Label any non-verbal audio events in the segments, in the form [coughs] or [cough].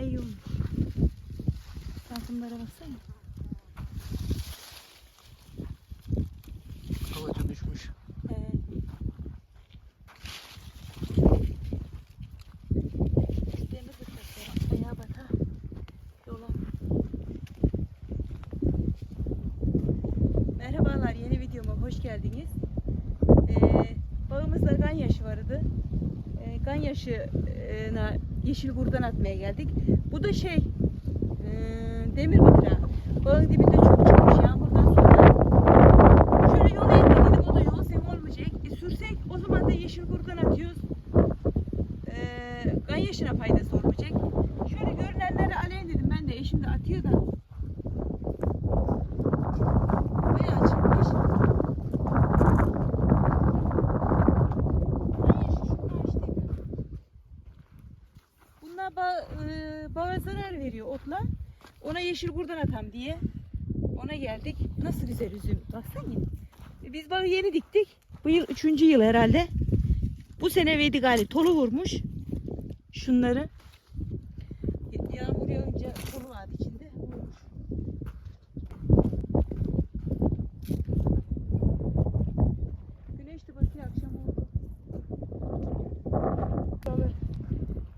İyi olmuş. Salkımlara baksana. Kılıcı düşmüş. Evet. Merhabalar yeni videoma hoş geldiniz. Ee, bağımızda ganyaşı vardı. Ee, ganyaşına yeşil kurdan atmaya geldik. Bu da şey e, demir bıçağı. Bağın dibinde çok çıkmış yağmurdan sonra. Şöyle yola ekle dedim o da yol sev olmayacak. E, sürsek o zaman da yeşil kurgan atıyoruz. Ee, ganyaşına faydası olmayacak. Şöyle görünenleri alayım dedim ben de eşim de atıyor da. Bayağı çıkmış. Ganyaşı şunlar işte. Bunlar bağ, e, bağa zarar veriyor otla. Ona yeşil kurdan atam diye. Ona geldik. Nasıl güzel üzüm. Baksana. Biz bağı yeni diktik. Bu yıl üçüncü yıl herhalde. Bu sene verdi galiba. Tolu vurmuş. Şunları. Y- Yağmur yağınca tolu vardı içinde. Vurmuş. Güneş de batıyor akşam oldu. Balı.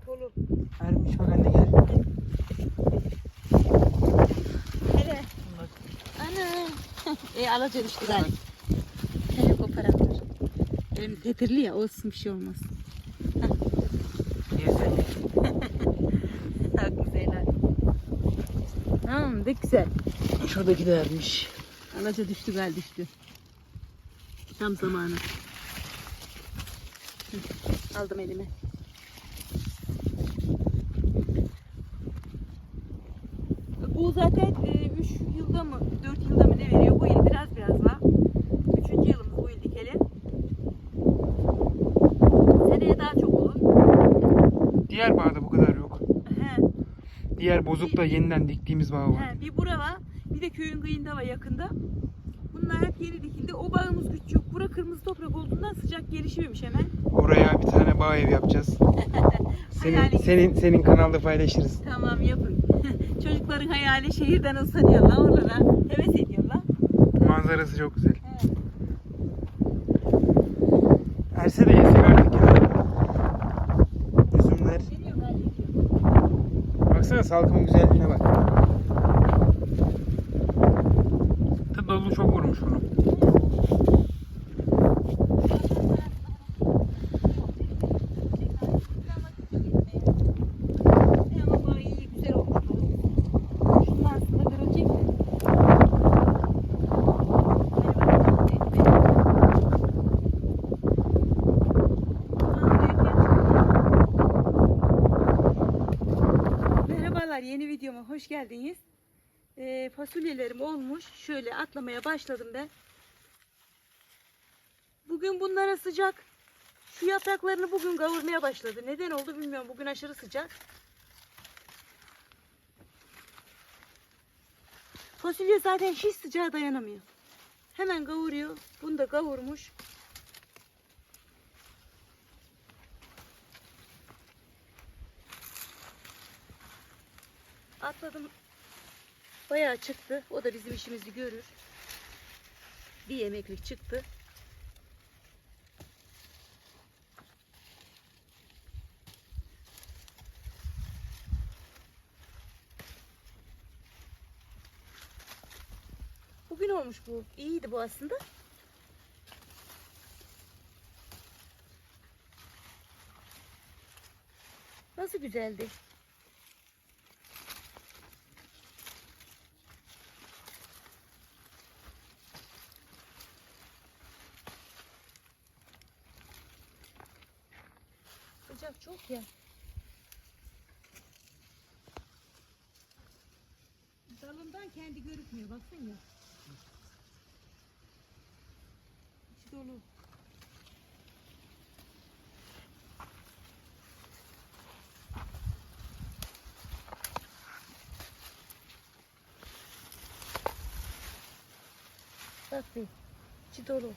Tolu. Ermiş bak anne gel. Hele. Bak. Ana. E alaca düştü galiba. Hele koparanlar. Benim tetirli ya olsun bir şey olmaz. Ye. Çok [laughs] güzel. Hmm, de güzel. Şuradaki de ermiş. Alaca düştü galiba düştü. Tam zamanı. Aldım elime. Bu zaten 3 yılda mı 4 yılda mı ne veriyor? Bu yıl biraz biraz var. 3. yılımız bu yıl dikelim. Seneye daha çok olur. Diğer bağda bu kadar yok. He. Diğer bozuk da yeniden diktiğimiz bağ var. He, bir bura var, bir de köyün kıyında var yakında. Bunlar hep yeni dikildi. O bağımız küçük. Bura kırmızı toprak olduğundan sıcak gelişiyormuş hemen. Oraya bir tane bağ ev yapacağız. [laughs] Senin, Hayali- senin, senin kanalda paylaşırız. Tamam yapın. [laughs] Çocukların hayali şehirden ıslanıyorlar oralara. Heves ediyorlar. Manzarası çok güzel. He. Erse de yesek artık ya. Üzümler. Geliyor galiba. Baksana salkımın güzelliğine bak. Tadı dolu çok vurmuş bunu. Ama bu iyi güzel olmuş. Şunlar aslında görecek mi? Merhabalar yeni videoma hoş geldiniz. Ee, fasulyelerim olmuş. Şöyle atlamaya başladım ben. Bugün bunlara sıcak. Şu yapraklarını bugün kavurmaya başladı. Neden oldu bilmiyorum. Bugün aşırı sıcak. Fasulye zaten hiç sıcağa dayanamıyor. Hemen kavuruyor. Bunu da kavurmuş. Atladım. Bayağı çıktı. O da bizim işimizi görür. Bir yemeklik çıktı. Bugün olmuş bu. İyiydi bu aslında. Nasıl güzeldi. Ya. Dalından kendi görükmüyor. Baksana ya. İçi dolu. Bak bir. İçi dolu.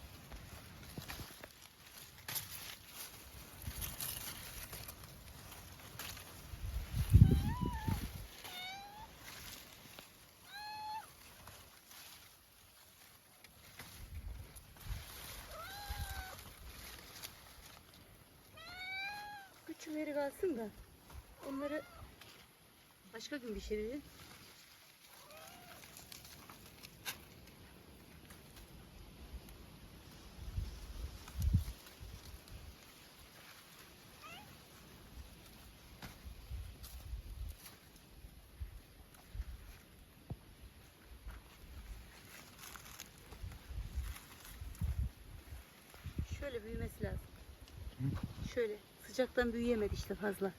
Kalsın da onları başka gün pişiririm. Şöyle büyümesi lazım. Şöyle sıcaktan büyüyemedi işte fazla.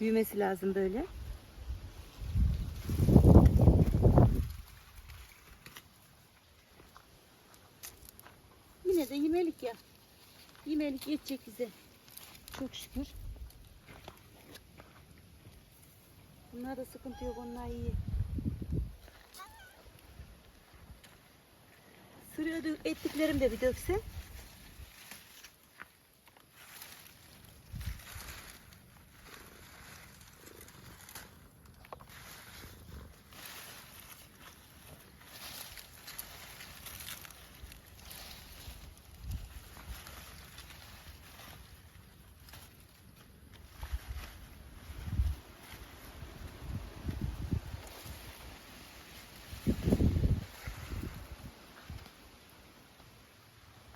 Büyümesi lazım böyle. Yine de yemelik ya. Yemelik yetecek bize. Çok şükür. Bunlar da sıkıntı yok. Onlar iyi. Sıraya ettiklerim de bir dökse.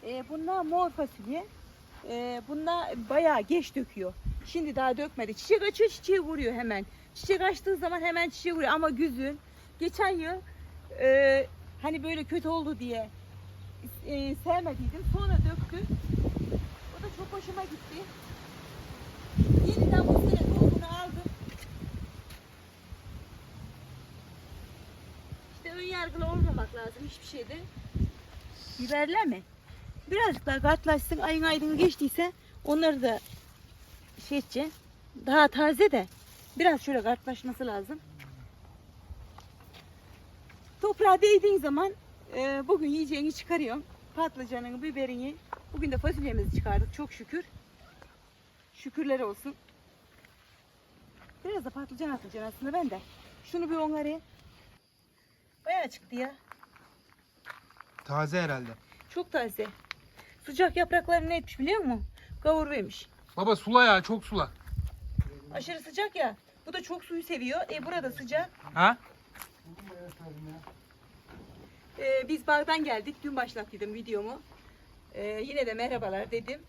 E, bunlar mor fasulye. E, bunlar bayağı geç döküyor. Şimdi daha dökmedi. Çiçek açıyor, çiçeği vuruyor hemen. Çiçek açtığı zaman hemen çiçeği vuruyor. Ama güzün geçen yıl e, hani böyle kötü oldu diye e, sevmediydim. Sonra döktü. O da çok hoşuma gitti. Yeniden bu sene tohumunu aldım. İşte ön yargılı olmamak lazım hiçbir şeyde. Biberler mi? Birazcık daha katlaşsın. Ayın aydını geçtiyse onları da şey edeceğim. Daha taze de biraz şöyle katlaşması lazım. Toprağa değdiğin zaman e, bugün yiyeceğini çıkarıyorum. Patlıcanını, biberini. Bugün de fasulyemizi çıkardık çok şükür. Şükürler olsun. Biraz da patlıcan atacağım aslında ben de. Şunu bir onları. Bayağı çıktı ya. Taze herhalde. Çok taze. Sıcak yaprakları ne etmiş biliyor musun? Kavur vermiş. Baba sula ya çok sula. Aşırı sıcak ya. Bu da çok suyu seviyor. E burada sıcak. Ha? E, biz bağdan geldik. Dün başlattıydım videomu. E, yine de merhabalar dedim.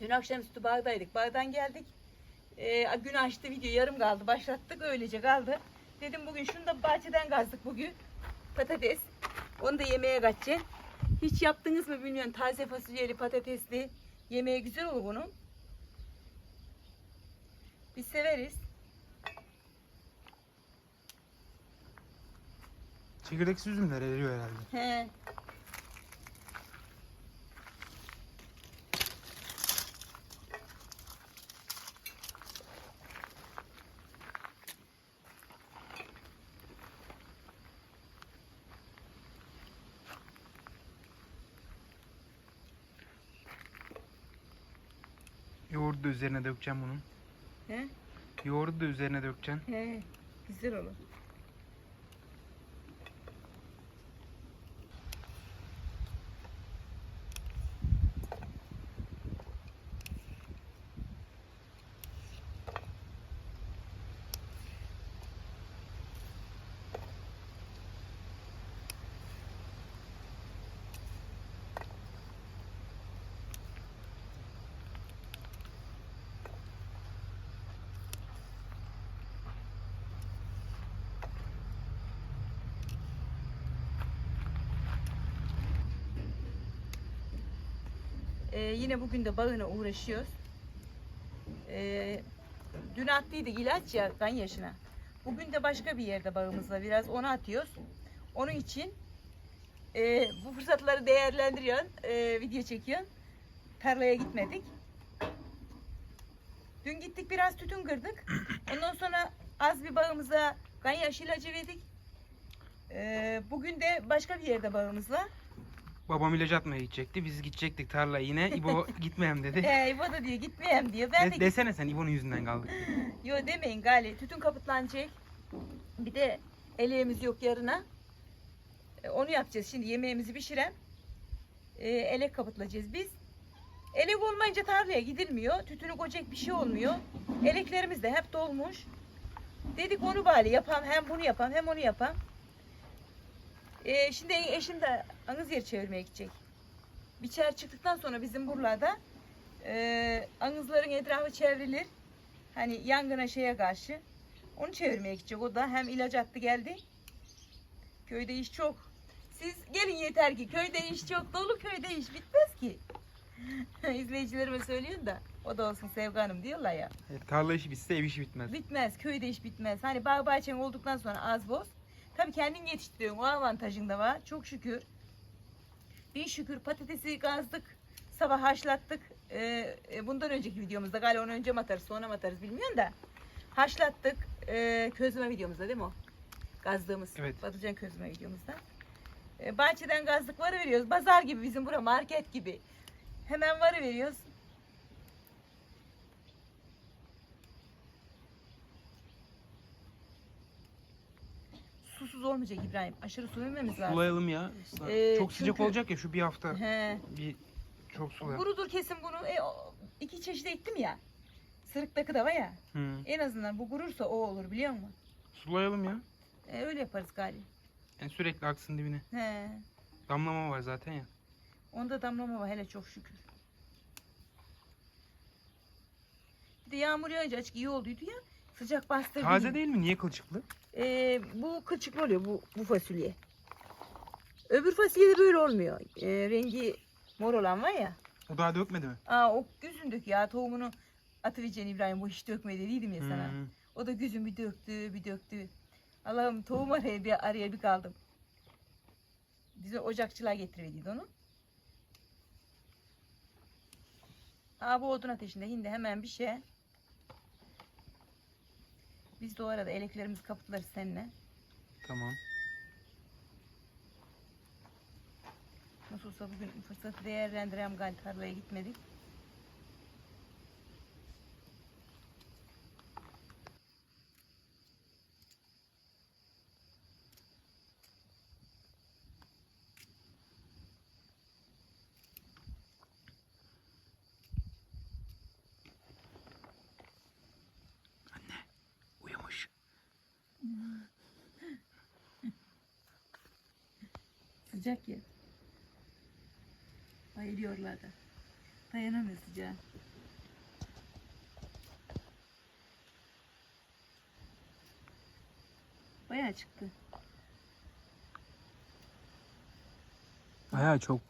Dün akşamüstü bağdaydık. Bağdan geldik. E, gün açtı video yarım kaldı. Başlattık öylece kaldı. Dedim bugün şunu da bahçeden kazdık bugün. Patates. Onu da yemeğe kaçacağım. Hiç yaptınız mı bilmiyorum. Taze fasulyeli patatesli. Yemeğe güzel olur bunun. Biz severiz. Çekirdeksiz üzümler eriyor herhalde. He. Yoğurdu da üzerine dökeceğim bunun. He. Yoğurdu da üzerine dökeceğim. He. Güzel olur. Ee, yine bugün de bağına uğraşıyoruz. Ee, dün attıydık ilaç ya kan yaşına. Bugün de başka bir yerde bağımız var. Biraz onu atıyoruz. Onun için e, bu fırsatları değerlendiriyorsun. e, video çekiyorsun. Tarlaya gitmedik. Dün gittik biraz tütün kırdık. Ondan sonra az bir bağımıza kan ilacı verdik. Ee, bugün de başka bir yerde bağımız var. Babam ilaç atmaya gidecekti. Biz gidecektik tarlaya yine. İbo [laughs] gitmeyem dedi. Ee, İbo da diyor gitmeyeyim diyor. Ben De- de desene sen İbo'nun yüzünden kaldık. [laughs] Yo demeyin gali. Tütün kaputlanacak. Bir de eleğimiz yok yarına. E, onu yapacağız. Şimdi yemeğimizi pişirem. E, elek kaputlayacağız biz. Elek olmayınca tarlaya gidilmiyor. Tütünü koyacak bir şey olmuyor. Eleklerimiz de hep dolmuş. Dedik onu bari yapam hem bunu yapam hem onu yapam. Ee, şimdi eşim de anız yer çevirmeye gidecek. Biçer çıktıktan sonra bizim buralarda e, anızların etrafı çevrilir. Hani yangına şeye karşı. Onu çevirmeye gidecek. O da hem ilaç attı geldi. Köyde iş çok. Siz gelin yeter ki köyde iş çok dolu köyde iş bitmez ki. [laughs] İzleyicilerime söylüyorum da o da olsun Sevgi Hanım diyorlar ya. E, tarla işi bitse ev işi bitmez. Bitmez köyde iş bitmez. Hani bağ bahçen olduktan sonra az boz. Tabii kendin yetiştiriyorsun o avantajın da var çok şükür. Bin şükür patatesi gazdık. Sabah haşlattık. Ee, e, bundan önceki videomuzda galiba onu önce mi atarız sonra mı atarız bilmiyorum da. Haşlattık. Ee, közleme videomuzda değil mi o? Gazdığımız. Evet. Patlıcan közleme videomuzda. Ee, bahçeden gazlık varı veriyoruz. Pazar gibi bizim bura market gibi. Hemen varı veriyoruz. Olmayacak İbrahim. Aşırı su vermemiz lazım. Sulayalım ya. Ee, çok sıcak çünkü- olacak ya şu bir hafta. He. Bir çok sulayalım. Kurudur kesin bunu. E, o- iki çeşit ektim ya. Sırıktaki da var ya. Hı. En azından bu kurursa o olur biliyor musun? Sulayalım ya. E, öyle yaparız galiba. Yani sürekli aksın dibine. He. Damlama var zaten ya. Onda damlama var hele çok şükür. Bir de yağmur yağınca açık iyi olduydu ya. Sıcak bastırdı. Taze değil mi? Niye kılçıklı? E, bu kılçıklı oluyor bu, bu fasulye. Öbür fasulye de böyle olmuyor. E, rengi mor olan var ya. O daha dökmedi mi? Aa o güzündük ya tohumunu atıvereceksin İbrahim bu hiç dökme dediydim ya sana. Hı. O da güzün bir döktü bir döktü. Allah'ım tohum araya bir, araya bir kaldım. Bize ocakçılar getiriyorduydu onu. Aa bu odun ateşinde hindi hemen bir şey. Biz de o arada eleklerimizi kapatırız seninle. Tamam. Nasıl olsa bugün fırsatı değerlendirem gal tarlaya gitmedik. Uyumuş. Sıcak ya. Bayılıyorlar da. Dayanamıyor sıcağa. Bayağı çıktı. Bayağı çok.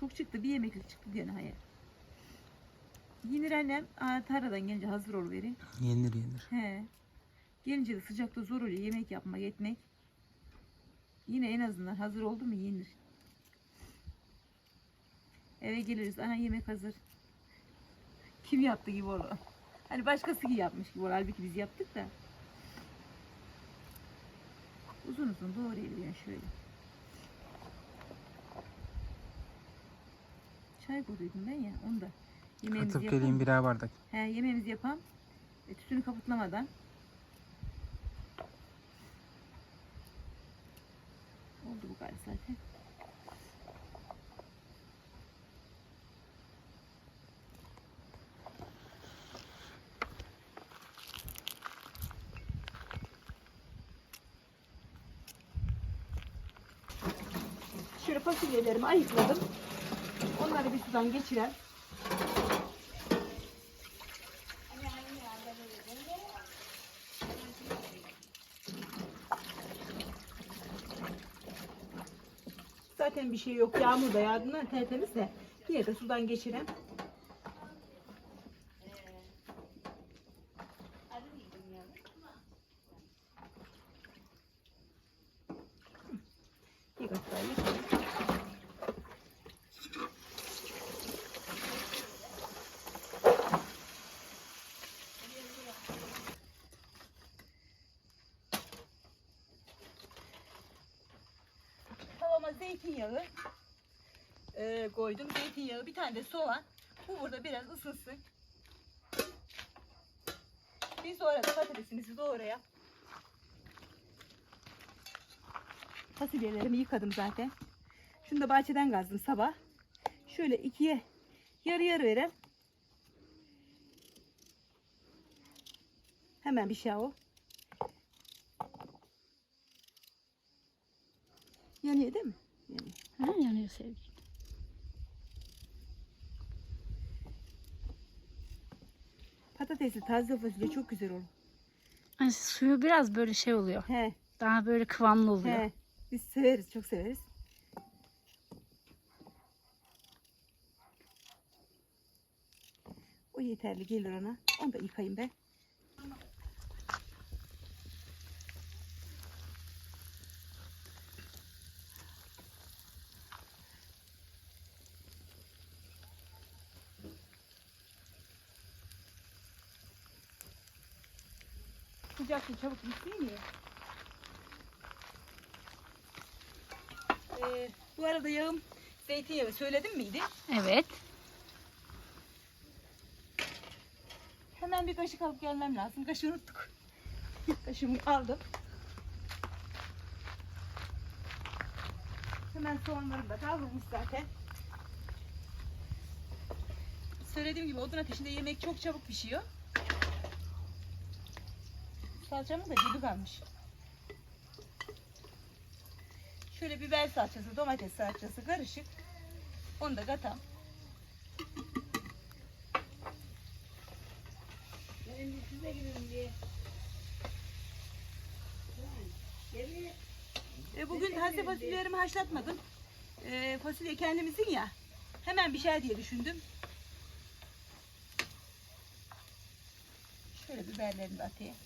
Çok çıktı. Bir yemeklik çıktı diyor hayır. Yenir annem. Aa, tarladan gelince hazır oluverin. Yenir yenir. He. Gelince de sıcakta zor oluyor. Yemek yapmak, etmek. Yine en azından hazır oldu mu yenir. Eve geliriz. Ana yemek hazır. Kim yaptı gibi olur. Hani başkası gibi yapmış gibi olur. Halbuki biz yaptık da. Uzun uzun doğrayalım yani şöyle. Çay koyduydum ben ya. Onu da yemeğimizi Atıp yapalım. geleyim birer bardak. He, yemeğimizi yapalım. E, tütünü kapatlamadan. Oldu bu galiba zaten. Şöyle fasulyelerimi ayıkladım. Onları bir sudan geçirer. Zaten bir şey yok. Yağmur da yağdığından tertemiz de. Yine de sudan geçirem. Bir kat daha yıkayayım. Zeytinyağı e, koydum. Zeytinyağı, bir tane de soğan. Bu burada biraz ısınsın. Biz sonra da patatesimizi doğrayalım. Fasulyelerimi yıkadım zaten. Şunu da bahçeden kazdım sabah. Şöyle ikiye Yarı yarı verem. Hemen bir şey o. Yanıyor değil mi? Yanıyor sevgilim. Patatesli taze fasulye çok güzel olur. Hani suyu biraz böyle şey oluyor. He, Daha böyle kıvamlı oluyor. he. Biz severiz, çok severiz. O yeterli gelir ona. Onu da yıkayayım ben. Su çabuk bitsin ya. Ee, bu arada yağım zeytinyağı söyledim miydi? Evet. Hemen bir kaşık alıp gelmem lazım. Kaşığı unuttuk. [laughs] Kaşığımı aldım. Hemen soğanlarım da kavrulmuş zaten. Söylediğim gibi odun ateşinde yemek çok çabuk pişiyor. Salçamız da gibi kalmış. Şöyle biber salçası, domates salçası karışık. Onu da katam. E, bugün taze fasulyelerimi haşlatmadım. E, fasulye kendimizin ya. Hemen bir şey diye düşündüm. Şöyle biberlerimi de atayım.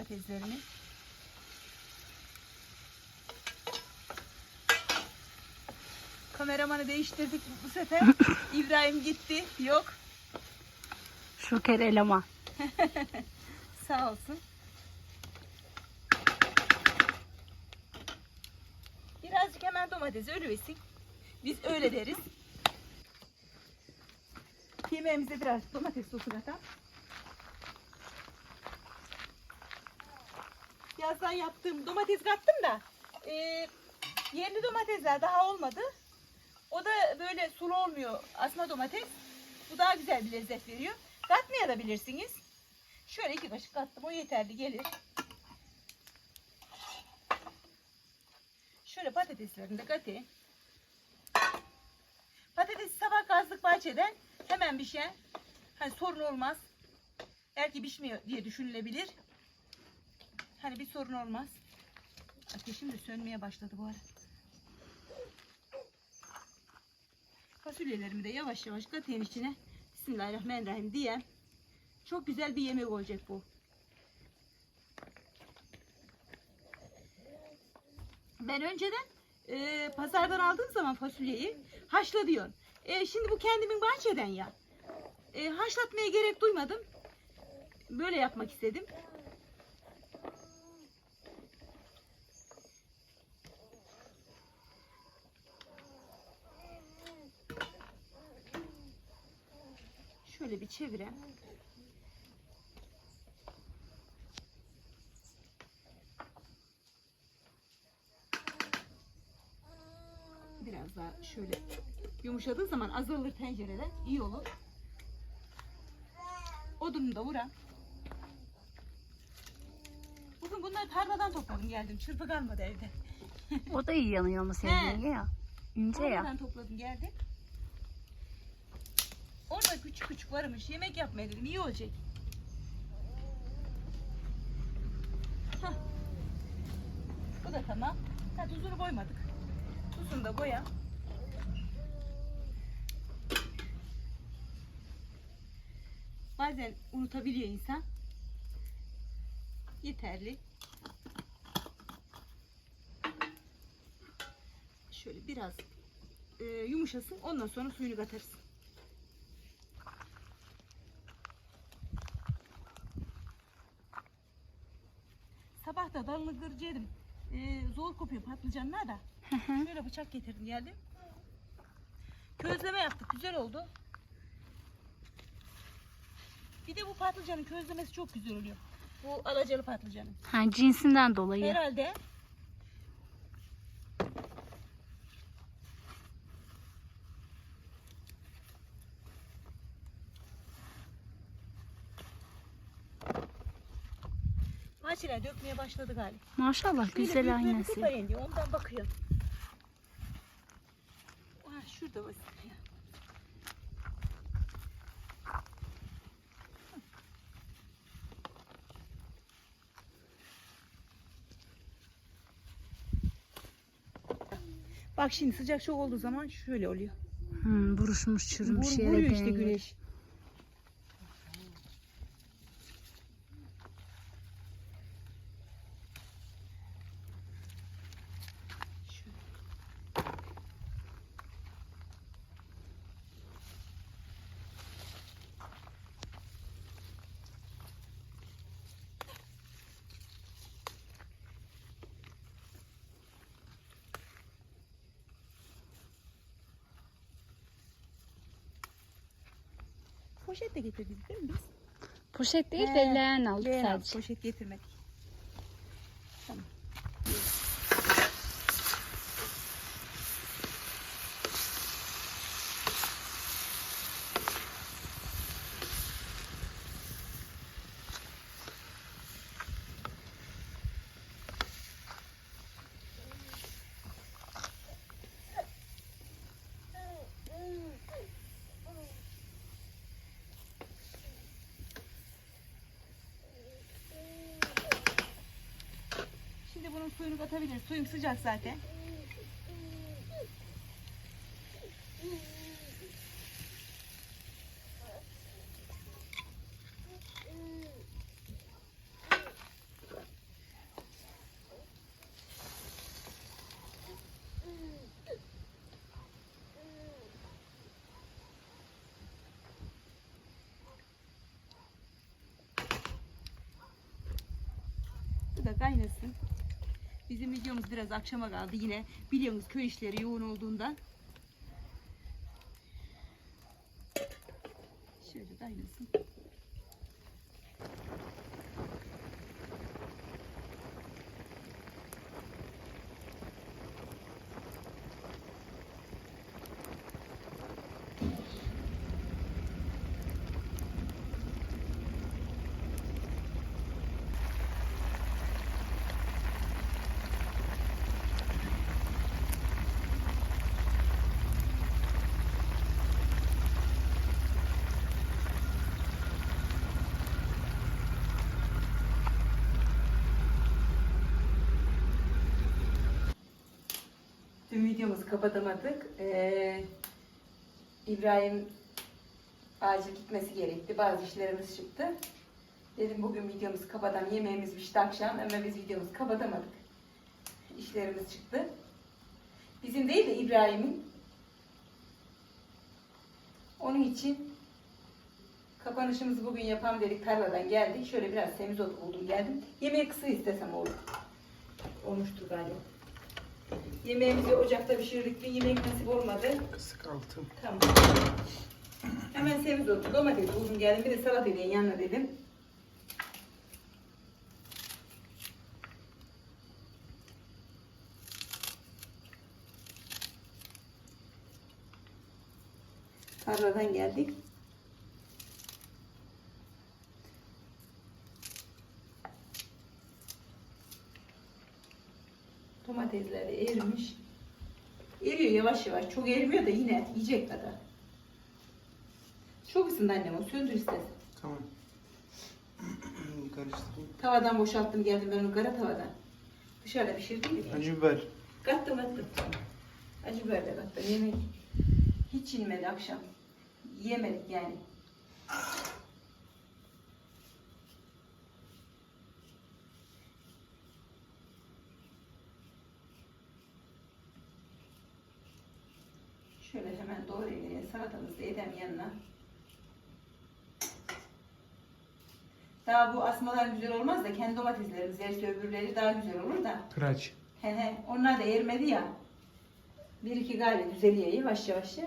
Domateslerimi. Kameramanı değiştirdik bu sefer. [coughs] İbrahim gitti. Yok. Şoker eleman. [laughs] Sağ olsun. Birazcık hemen domatesi ölüversin. Biz öyle deriz. Yemeğimize biraz domates sosu katalım. Yazdan yaptığım domates kattım da e, yerli domatesler daha olmadı. O da böyle sulu olmuyor asma domates. Bu daha güzel bir lezzet veriyor. Katmaya da bilirsiniz. Şöyle iki kaşık kattım. O yeterli gelir. Şöyle patateslerini de katayım. Patatesi sabah kazdık bahçeden. Hemen pişen. Hani sorun olmaz. Belki pişmiyor diye düşünülebilir. Hani bir sorun olmaz. Ateşim de sönmeye başladı bu ara. Fasulyelerimi de yavaş yavaş katayım içine. Bismillahirrahmanirrahim diye. Çok güzel bir yemek olacak bu. Ben önceden e, pazardan aldığım zaman fasulyeyi haşla diyorsun. E, şimdi bu kendimin bahçeden ya. E, haşlatmaya gerek duymadım. Böyle yapmak istedim. Şöyle bir çevireyim. Biraz daha şöyle yumuşadığı zaman azalır tencereden. iyi olur. Odunu da vuran. Bugün bunları tarladan topladım geldim. Çırpı kalmadı evde. O da iyi yanıyor ama sevgilim ya. İnce ya. Tarladan topladım geldim. Orada küçük küçük varmış. Yemek yapmaya dedim. iyi olacak. Hah. Bu da tamam. Ha, tuzunu koymadık. Tuzunu da koyalım. Bazen unutabiliyor insan. Yeterli. Şöyle biraz e, yumuşasın. Ondan sonra suyunu katarız. Dalını kıracaktım. E, zor kopuyor patlıcanlar da. Şöyle bıçak getirdim geldim. Közleme yaptık. Güzel oldu. Bir de bu patlıcanın közlemesi çok güzel oluyor. Bu alacalı patlıcanın. Ha, cinsinden dolayı. Herhalde Maçına dökmeye başladı galiba. Maşallah Şöyle güzel aynası. Ondan bakıyorum. Ah şurada var. Bak şimdi sıcak çok olduğu zaman şöyle oluyor. Hmm, buruşmuş çürümüş Vur, yere vuruyor işte değiyor. güneş. Şöyle. Poşet de getirdik değil mi biz? Poşet değil He, de leğen aldık Leğen sadece. Poşet getirmedik. Tamam. Suyunu katabiliriz. Suyum sıcak zaten. Bu da kaynasın. Bizim videomuz biraz akşama kaldı yine. Biliyorsunuz köy işleri yoğun olduğundan. Şöyle kaynasın. Dün videomuzu kapatamadık. Ee, İbrahim acil gitmesi gerekti. Bazı işlerimiz çıktı. Dedim bugün videomuzu kapatalım. Yemeğimiz pişti akşam ama biz videomuzu kapatamadık. İşlerimiz çıktı. Bizim değil de İbrahim'in. Onun için kapanışımızı bugün yapalım dedik. Tarladan geldik. Şöyle biraz temiz buldum geldim. Yemeği kısa istesem olur. Olmuştur galiba. Yemeğimizi ocakta pişirdik. Bir yemek nasip olmadı. Kısık altın. Tamam. Hemen semiz oldu. Domates buldum geldim. Bir de salatayla yanına dedim. Tarladan geldik. Domatesler de erimiş. Eriyor yavaş yavaş. Çok erimiyor da yine yiyecek kadar. Çok ısındı annem o. Söndür istersen. Tamam. [clears throat] Karıştırayım. Tavadan boşalttım geldim ben onu kara tavadan. Dışarıda pişirdim ya. Acı biber. Kattım attım. Acı biber de kattım. Yemek hiç inmedi akşam. Yemedik yani. Şöyle hemen doğrayayım. Salatamızı edem yanına. Daha bu asmalar güzel olmaz da kendi domateslerimiz yerse öbürleri daha güzel olur da. Kıraç. He he, onlar da ermedi ya. Bir iki gayret düzeliyor yavaş yavaş. ya.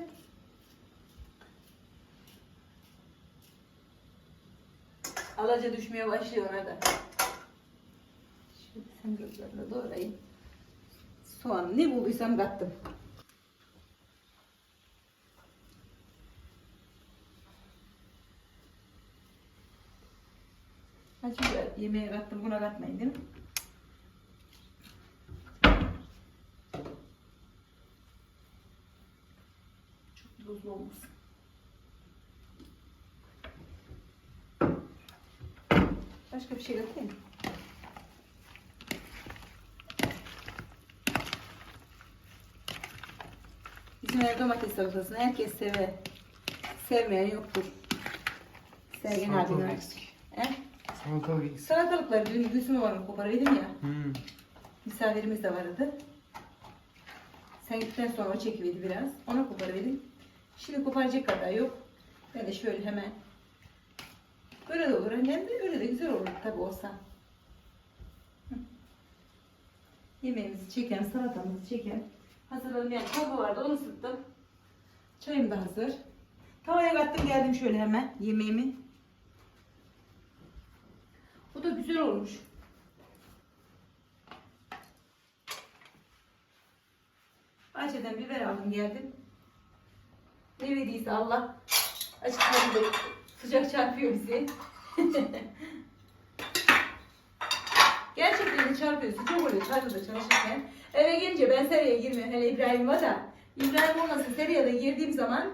Alaca düşmeye başlıyor ona da. Şöyle sen gözlerine doğrayayım. Soğan ne bulduysam kattım. Acı biber yemeğe kattım buna katmayın değil mi? Çok tuzlu olmasın. Başka bir şey katayım mı? Bizim ev domates salatasını herkes sever. Sevmeyen yoktur. Sergen abinin. He? Salatalık eksik. Salatalıkları dün Gülsüm babamı koparıyordum ya. Hmm. Misafirimiz de vardı. Sen gittikten sonra o çekiverdi biraz. Ona koparıverdim. Şimdi koparacak kadar yok. Ben de şöyle hemen. Böyle de olur annem de öyle de güzel olur tabi olsa. Hı. Yemeğimizi çeken, salatamızı çeken. Hazırladım yani çorba vardı onu ısıttım. Çayım da hazır. Tavaya kattım geldim şöyle hemen yemeğimi. Bu da güzel olmuş. Bahçeden biber aldım geldim. Ne verdiyse Allah. Açıkçası da sıcak çarpıyor bizi. [laughs] Gerçekten de çarpıyor. Sıcak oluyor çarpıyor çalışırken. Eve gelince ben seriye girmiyorum. Hele İbrahim var da. İbrahim olmasa seriye de girdiğim zaman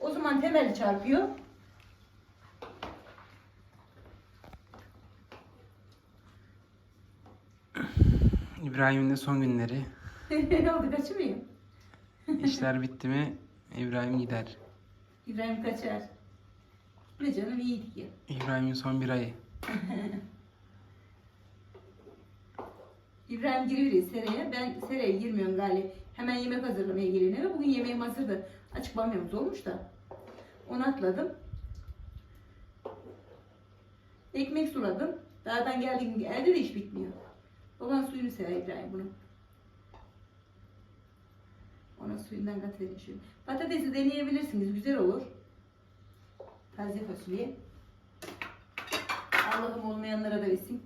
o zaman temelli çarpıyor. İbrahim'in de son günleri. ne [laughs] oldu kaçırmayayım. [laughs] İşler bitti mi İbrahim gider. İbrahim kaçar. Ne canım iyiydik ya. İbrahim'in son bir ayı. [laughs] İbrahim giriyor sereye. Ben sereye girmiyorum galiba. Hemen yemek hazırlamaya geliyorum. eve. Bugün yemeğim hazırdı. Açık bamyamız olmuş da. Onu atladım. Ekmek suladım. Dağdan geldiğim geldi de iş bitmiyor. Baban suyunu sever İbrahim bunu. Ona suyundan katıverin şöyle. Patatesi deneyebilirsiniz. Güzel olur. Taze fasulye. Allah'ım olmayanlara da versin.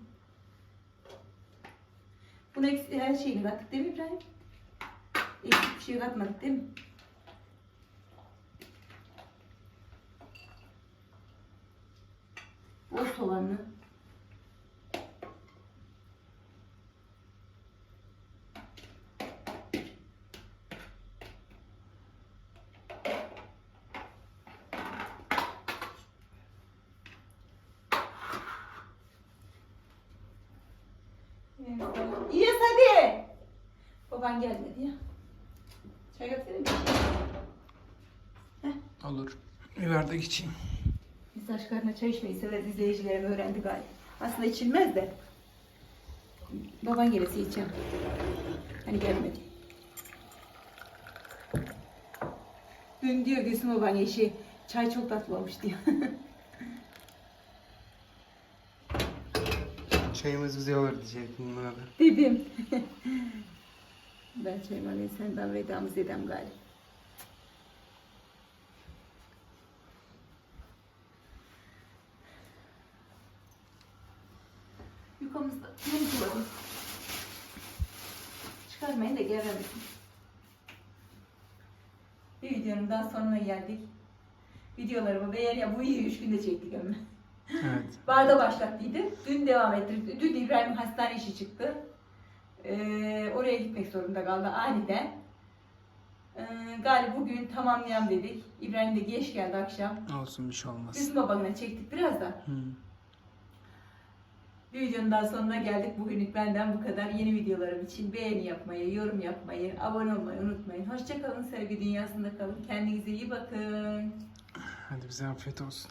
Buna her şeyini kattık değil mi İbrahim? Eksik bir şey katmadık değil mi? Bol soğanlı. İlyas hadi. Baban gelmedi ya. Çay getirir mi? Olur. Biber de geçeyim. Biz aç karnına çay içmeyi severiz. İzleyicilerim öğrendi galiba. Aslında içilmez de. Baban gelesi içeceğim. Hani gelmedi. Dün diyor Gülsüm baban eşi çay çok tatlı olmuş diyor. [laughs] Çayımız güzel olur diyecektim buna da. Dedim. [laughs] ben çayımı alayım senden vedamız edem galiba. Yukamızda yeni suladım. Çıkarmayın da gelemesin. Bir videonun daha sonuna geldik. Videolarımı beğen ya bu videoyu üç günde çektik ama. Evet. [laughs] Barda başlattıydı. Dün devam ettirdi. Dün İbrahim hastane işi çıktı. Ee, oraya gitmek zorunda kaldı aniden. Ee, galiba bugün tamamlayalım dedik. İbrahim de geç geldi akşam. Olsun bir şey olmaz. Bizim babamla çektik biraz da. Hmm. Bir videonun daha sonuna geldik. Bugünlük benden bu kadar. Yeni videolarım için beğeni yapmayı, yorum yapmayı, abone olmayı unutmayın. Hoşçakalın sevgi dünyasında kalın. Kendinize iyi bakın. Hadi bize afiyet olsun.